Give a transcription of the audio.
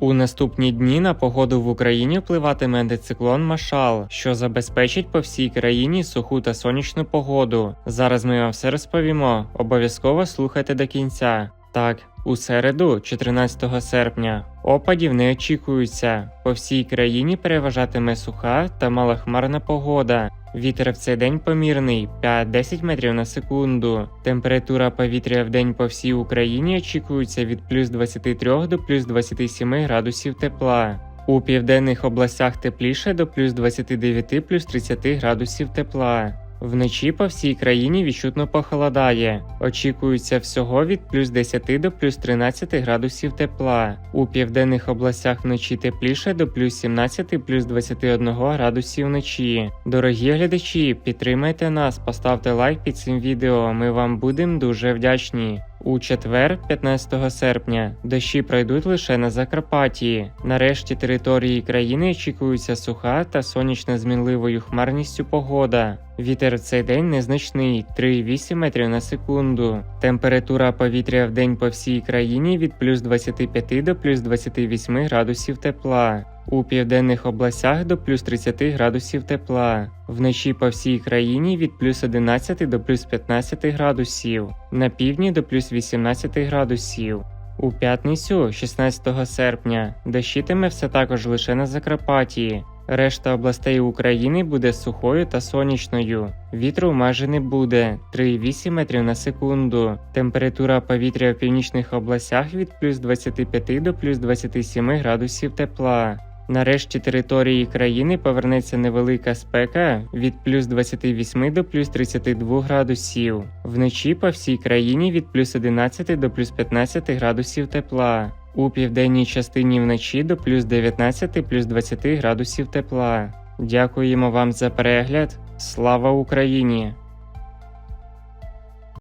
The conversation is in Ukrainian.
У наступні дні на погоду в Україні впливатиме антициклон Машал, що забезпечить по всій країні суху та сонячну погоду. Зараз ми вам все розповімо. Обов'язково слухайте до кінця. Так, у середу, 14 серпня, опадів не очікується. По всій країні переважатиме суха та малохмарна погода. Вітер в цей день помірний 5-10 метрів на секунду. Температура повітря в день по всій Україні очікується від плюс 23 до плюс 27 градусів тепла. У південних областях тепліше до плюс 29 плюс 30 градусів тепла. Вночі по всій країні відчутно похолодає. Очікується всього від плюс 10 до плюс 13 градусів тепла. У південних областях вночі тепліше до плюс 17 плюс 21 градусів вночі. Дорогі глядачі, підтримайте нас, поставте лайк під цим відео. Ми вам будемо дуже вдячні. У четвер, 15 серпня, дощі пройдуть лише на Закарпатті. Нарешті території країни очікується суха та сонячна змінливою хмарністю погода. Вітер в цей день незначний 3,8 метрів на секунду. Температура повітря в день по всій країні від плюс 25 до плюс 28 градусів тепла. У південних областях до плюс 30 градусів тепла. Вночі по всій країні від плюс 11 до плюс 15 градусів. На півдні до плюс 18 градусів. У п'ятницю, 16 серпня, дощитиме все також лише на Закарпатті. Решта областей України буде сухою та сонячною. Вітру майже не буде 3,8 метрів на секунду. Температура повітря в північних областях від плюс 25 до плюс 27 градусів тепла. Нарешті території країни повернеться невелика спека від плюс 28 до плюс 32 градусів. Вночі по всій країні від плюс 11 до плюс 15 градусів тепла. У південній частині вночі до плюс 19 плюс 20 градусів тепла. Дякуємо вам за перегляд. Слава Україні!